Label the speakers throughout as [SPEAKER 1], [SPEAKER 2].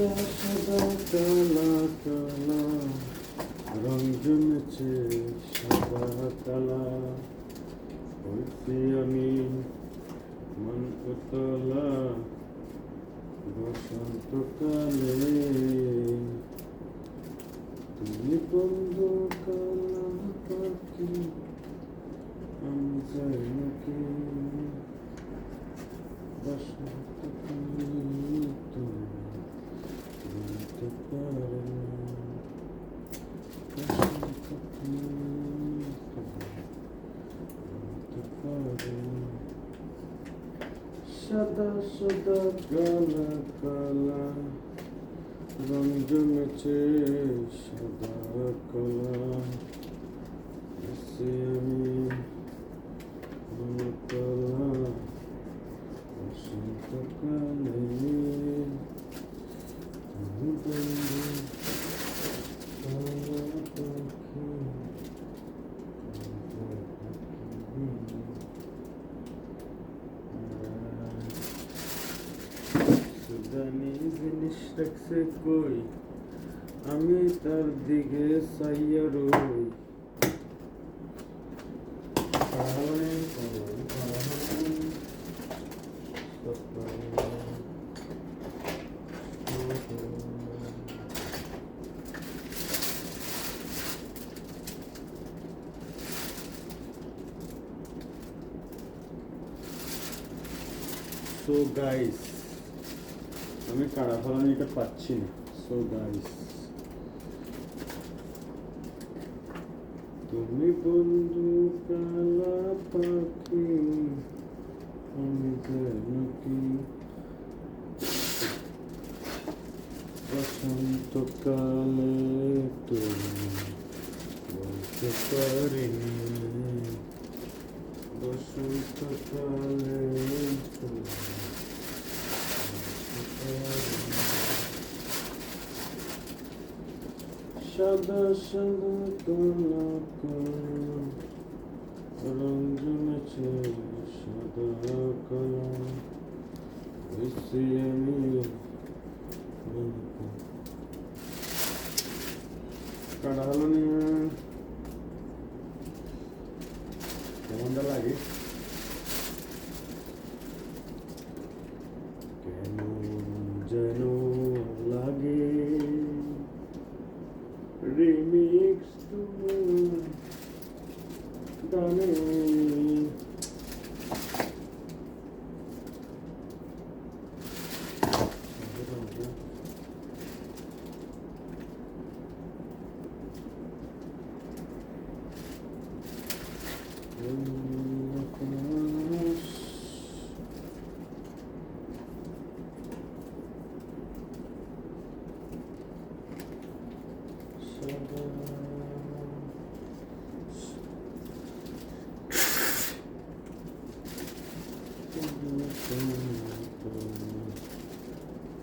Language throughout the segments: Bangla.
[SPEAKER 1] সাদা কালা কালা রং জমেছে সাদা কালা বলছি আমি মন উতলা বসন্তকালে তুমি বন্ধু কালা পাখি আমি যাই বসন্তকালে তুমি বলতে পারে না বসন্তকালে তুমি বলতে পারে না সাদা সাদা কালা কালা রং জমেছে কই আমি তার দিকে চাইয়া রই পাহাড়ে পাহাড়ে পাহাড়ে সো আমি এটা পাচ্ছি না। সো গাইস তুমি বন্ধু কালা পাখি আমি বসন্তকালে তুমি বলতে পারিনি। বসন্তকালে তুমি সাদা সাদা কালা কালা রং জমেছে সাদা কালা বেশি আমি কাটা হলো নিয়ে কেমনটা লাগে কেমন যেন লাগে রিমিক্স গানে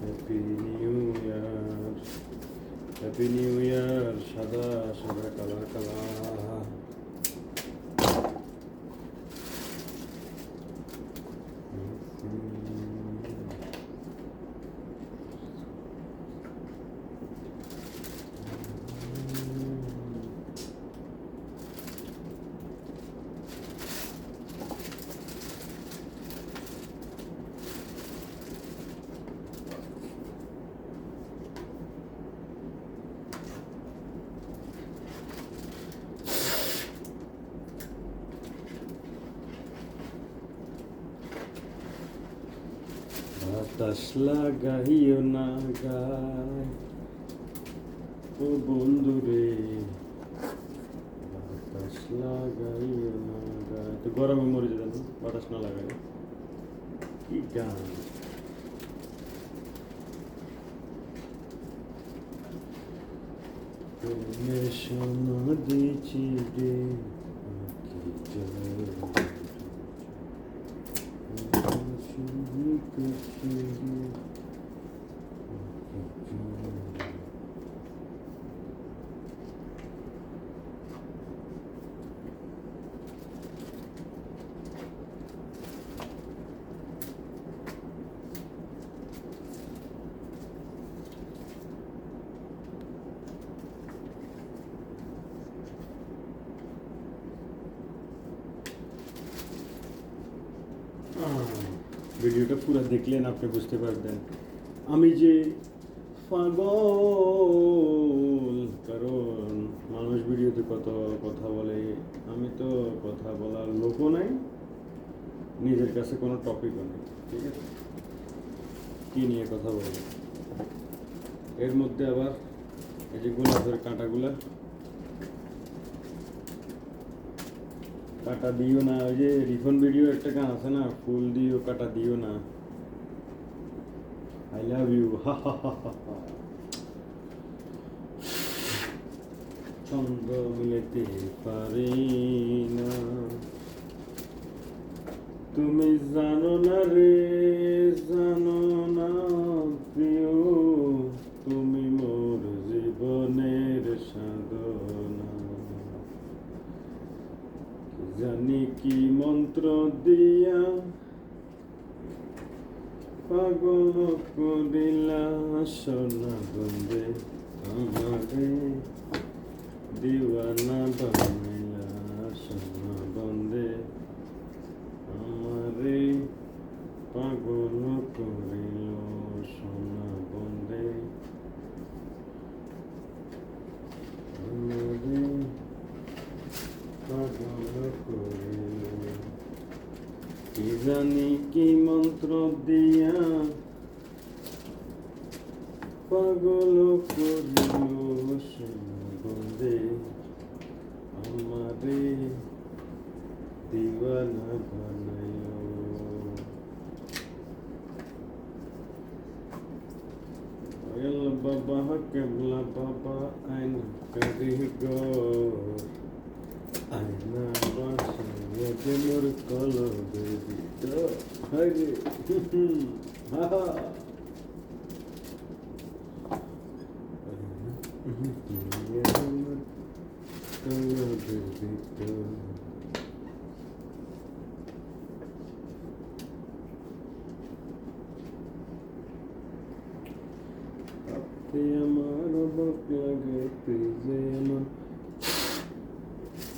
[SPEAKER 1] happy new year happy new year সাদা সাদা কালা কালা বাতাস লাগাইও না গায় ও বন্ধু রে বাতাস লাগাইও না গায় তো গরমে মরে যেতেন বাতাস না লাগাই কি গান। প্রেমের সমাধিছি রে কি জয় 嗯嗯嗯。ভিডিওটা পুরো দেখলেন আপনি, বুঝতে পারবেন। আমি যে পাগল, কারণ মানুষ ভিডিওতে কত কথা বলে, আমি তো কথা বলার লোকও নাই, নিজের কাছে কোনো টপিকও নেই, ঠিক আছে? কী নিয়ে কথা বলব? এর মধ্যে আবার এই যে গোলাপের কাঁটাগুলা কাটা দিও না ওই যে রিফন ভিডিও একটা গান আছে না ফুল দিও কাটা দিও না আই লাভ ইউ হা হা হা হা হা ছন্দ মিলেতে পারি না তুমি জানো না রে জানো না প্রিয় জানি মন্ত্র দিয়া পাগল করিলা সোনা বন্দে আমারে দিওয়ানা বানাইলা সোনা জানি কি মন্ত্র দিয়া পাগল করিল সুন্দে আমারে দিবানা বানায় বাবা কেমলা বাবা আইন করি গো Pema, no book, I get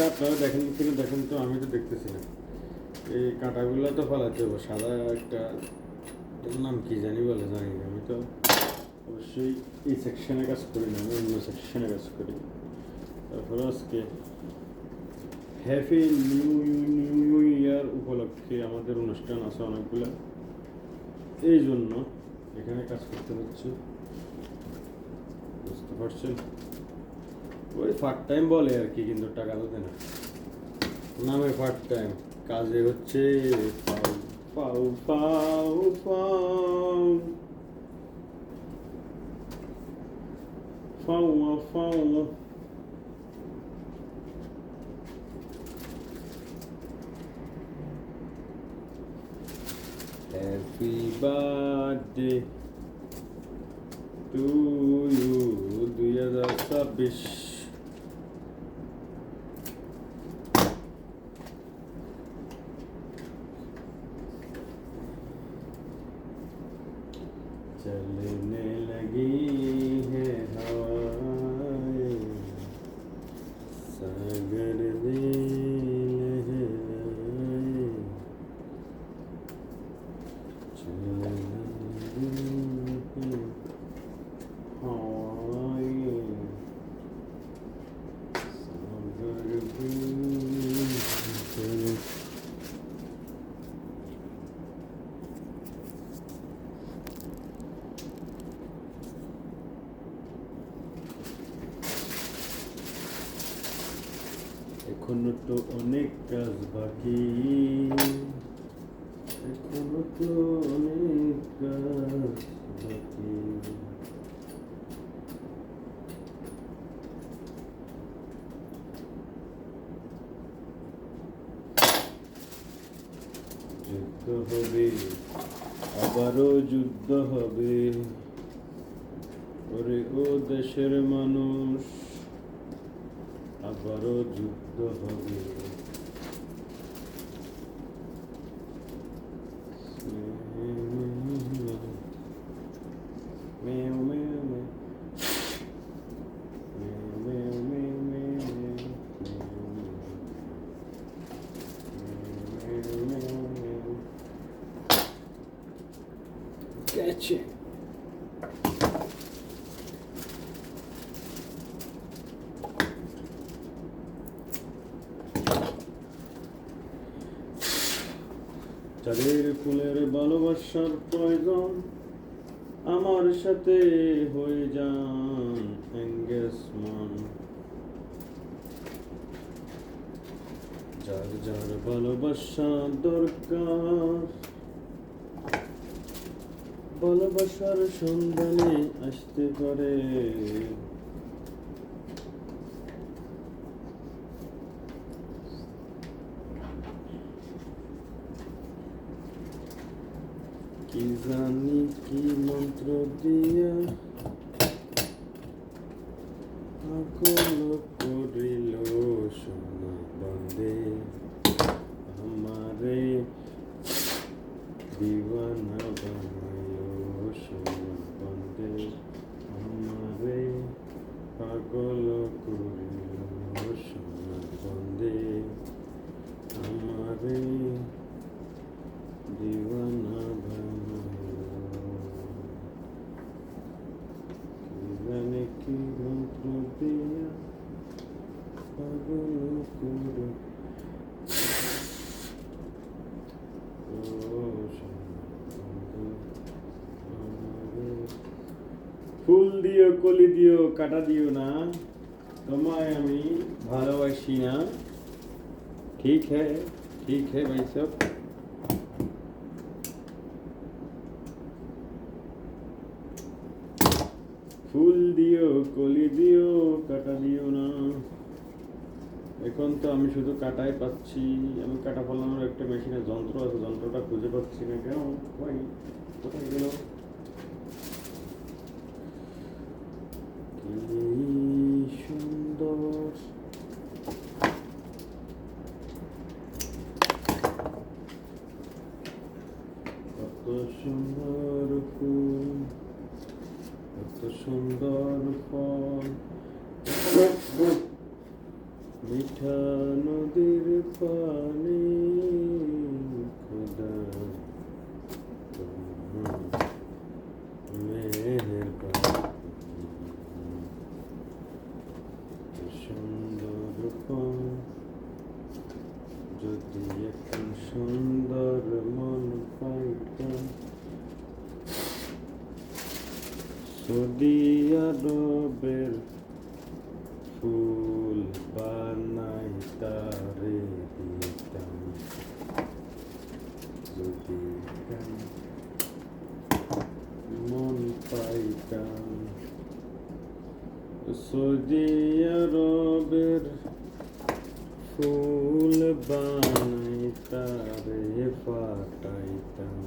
[SPEAKER 1] একটা আপনারা দেখেন কিনা দেখেন তো, আমি তো দেখতেছি না। এই কাঁটাগুলো তো ফেলাতে হবে, সাদা একটা নাম কি জানি বলে, জানি না। আমি তো অবশ্যই এই সেকশনে কাজ করি না, আমি অন্য সেকশনে কাজ করি। তারপরে আজকে হ্যাপি নিউ নিউ ইয়ার উপলক্ষে আমাদের অনুষ্ঠান আছে অনেকগুলো। এই জন্য এখানে কাজ করতে হচ্ছে। বুঝতে পারছেন? ওই পার্ট টাইম বলে আর কি, কিন্তু টাকা তো না। নামে পার্ট টাইম কাজে হচ্ছে পাউ পাউ পাউ পাউ ফাউয়া তো অনেক কাজ বাকি। এখনও তো অনেক কাজ বাকি। যুদ্ধ হবে, আবারও যুদ্ধ হবে। ওরে ও দেশের মানুষ। আবারও যুদ্ধ হবে মেও মেও চাঁদের ফুলের ভালোবাসার প্রয়োজন, আমার সাথে হয়ে যান যার যার ভালোবাসা দরকার, ভালোবাসার সন্ধানে আসতে পারে। কি জানি কি মন্ত্র দিয়া আকল করিল সোনা বন্দে। আমারে দিওয়ানা বানায়ো সোনা বন্দে আমারে পাগল করিল সোনা বন্দে আমারে দিওয়ানা বানায়ো কি জানে কি মন্ত্র দিয়া পাগল করে ফুল দিও কলি দিও, কাটা দিও না। তোমায় আমি ভালোবাসি না। ঠিক হ্যাঁ ঠিক হ্যাঁ ভাই সব। ফুল দিও, কলি দিও, কাটা দিও না। এখন তো আমি শুধু কাটাই পাচ্ছি। আমি কাটা ফলানোর একটা মেশিনের যন্ত্র আছে, যন্ত্রটা খুঁজে পাচ্ছি না কেন? কই কোথায় গেল কি সুন্দর কত সুন্দর ফুল কত সুন্দর ফল মিঠা নদীর পানি খুদা মেহেরবানি সুন্দর ফল যদি এখন সুন্দর মন পাইতাম সৌদি আরবের ফুল বানাই তারে দিতাম যদি মন পাইতাম। সৌদি আরবের ফুল বানাই ফাটাইতাম